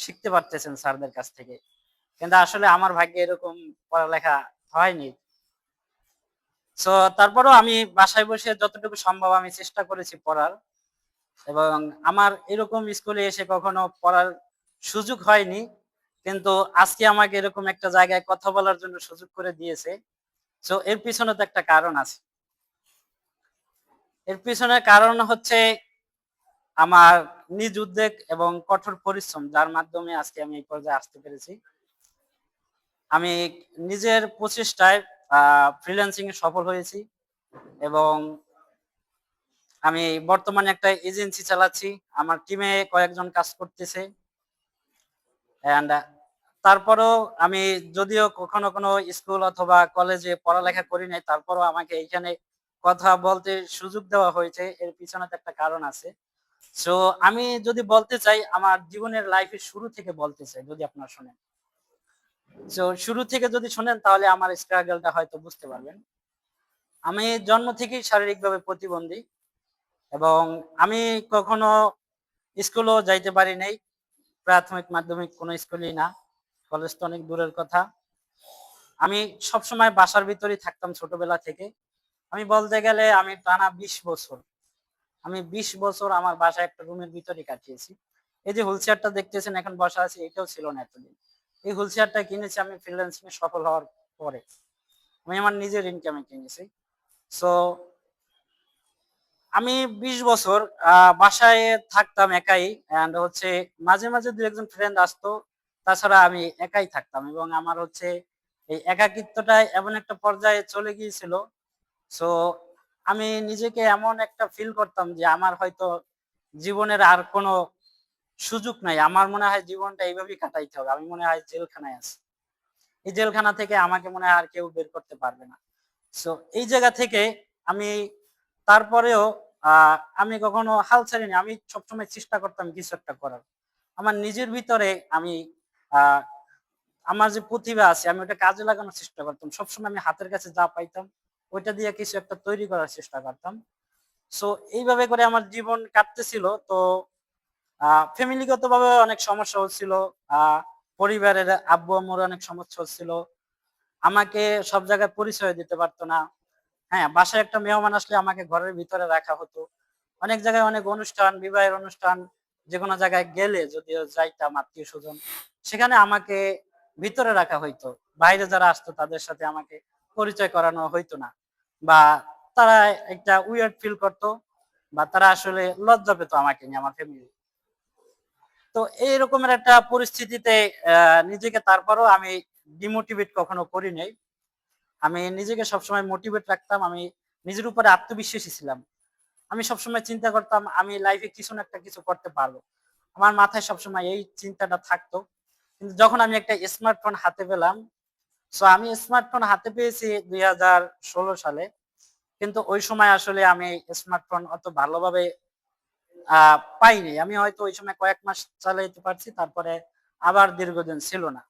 শিখতে পারতেছেন স্যারদের কাছ থেকে। কিন্তু আসলে আমার ভাগ্যে এরকম পড়ালেখা হয়নি। তো তারপরেও আমি বাসায় বসে যতটুকু সম্ভব আমি চেষ্টা করেছি পড়ার। এবং আমার এরকম স্কুলে এসে কখনো পড়ার সুযোগ হয়নি। কিন্তু আজকে আমাকে এরকম একটা জায়গায় কথা বলার জন্য সুযোগ করে দিয়েছে। তো এর পিছনে তো একটা কারণ আছে। এর পিছনে কারণ হচ্ছে আমার নিজ উদ্যোগ এবং কঠোর পরিশ্রম, যার মাধ্যমে আজকে আমি এই পর্যায়ে আসতে পেরেছি। আমি নিজের প্রচেষ্টায় ফ্রিল্যান্সিং এ সফল হয়েছি এবং আমি বর্তমানে একটা এজেন্সি চালাচ্ছি। আমার টিমে কয়েকজন কাজ করতেছে। অ্যান্ড তারপরেও আমি যদিও কখনো কোনো স্কুল অথবা কলেজে পড়ালেখা করি নাই, তারপরও আমাকে এইখানে কথা বলতে সুযোগ দেওয়া হয়েছে। এর পিছনে একটা কারণ আছে। সো আমি যদি বলতে চাই, আমার জীবনের লাইফের শুরু থেকে বলতে চাই, যদি আপনারা শোনেন। তো শুরু থেকে যদি শোনেন, তাহলে আমার স্ট্রাগলটা হয়তো বুঝতে পারবেন। আমি জন্ম থেকেই শারীরিকভাবে প্রতিবন্ধী এবং আমি কখনো স্কুলও যাইতে পারি নাই। প্রাথমিক মাধ্যমিক কোনো স্কুলই না। কলেজ তো অনেক দূরের কথা। আমি সবসময় বাসার ভিতরেই থাকতাম ছোটবেলা থেকে। আমি বলতে গেলে আমি টানা বিশ বছর আমি বিশ বছর আমার বাসায় একটা রুমের ভিতরে কাটিয়েছি। এই যে হুইল চেয়ারটা দেখতেছেন এখন বসা আছে এটাও ছিল না এতদিন। এই হুইল চেয়ারটা কিনেছি আমি ফ্রিল্যান্সিং এ সফল হওয়ার পরে। আমি আমার নিজের ইনকামে কিনেছি। সো আমি বিশ বছর আহ, বাসায় থাকতাম একাই এন্ড হচ্ছে মাঝে মাঝে দু একজন ফ্রেন্ড আসতো তাছাড়া আমি একাই থাকতাম এবং আমার হচ্ছে এই একাকিত্বটা এমন একটা পর্যায়ে চলে গিয়েছিল। সো আমি নিজেকে এমন একটা ফিল করতাম যে আমার হয়তো জীবনের আর কোনো সুযোগ নাই। আমার মনে হয় জীবনটা এইভাবেই কাটাইতে হবে। আমি মনে হয় জেলখানায় আছি। এই জেলখানা থেকে আমাকে মনে হয় আর কেউ বের করতে পারবে না। সো এই জায়গা থেকে আমি তারপরেও আমি কখনো হাল ছাড়িনি। আমি সবসময় চেষ্টা করতাম কিছু একটা করার। আমার নিজের ভিতরে আমি আমার যে প্রতিভা আছে, আমি ওটা কাজে লাগানোর চেষ্টা করতাম। সবসময় আমি হাতের কাছে যা পাইতাম ওইটা দিয়ে কিছু একটা তৈরি করার চেষ্টা করতাম। সো এইভাবে করে আমার জীবন কাটতেছিল। তো ফ্যামিলিগত ভাবে অনেক সমস্যা হচ্ছিল। পরিবারের আব্বু আম্মুর অনেক সমস্যা হচ্ছিল। আমাকে সব জায়গায় পরিচয় দিতে পারতো না। হ্যাঁ বাসায় একটা মেহমান আসলে আমাকে ঘরের ভিতরে রাখা হতো। অনেক জায়গায় অনেক অনুষ্ঠান, বিবাহের অনুষ্ঠান যে কোনো জায়গায় গেলে যদিও যাইতাম আত্মীয় স্বজন, সেখানে আমাকে ভিতরে রাখা হইতো। বাইরে যারা আসতো তাদের সাথে আমাকে পরিচয় করানো হইতো না। বা তারা একটা উইয়ার্ড ফিল করতো বা তারা আসলে লজ্জা পেতো আমাকে নিয়ে, আমার ফ্যামিলি তো এই রকমের একটা পরিস্থিতিতে নিজেকে তারপরও আমি ডিমোটিভেট কখনো করি নাই। আমি নিজেকে সবসময় মোটিভেট রাখতাম, আমি নিজের উপরে আত্মবিশ্বাসী ছিলাম। আমি সবসময় চিন্তা করতাম, আমি লাইফে কিছু না একটা কিছু করতে পারব। আমার মাথায় সবসময় এই চিন্তাটা থাকতো। কিন্তু যখন আমি একটা স্মার্টফোন হাতে পেলাম সো আমি স্মার্টফোন হাতে পেয়েছি দুই হাজার ষোলো সালে। কিন্তু ওই সময় আসলে আমি স্মার্টফোন অত ভালোভাবে পাইনি। আমি হয়তো ওই সময় কয়েক মাস চালাইতে পারছি, তারপরে আবার দীর্ঘদিন ছিল না।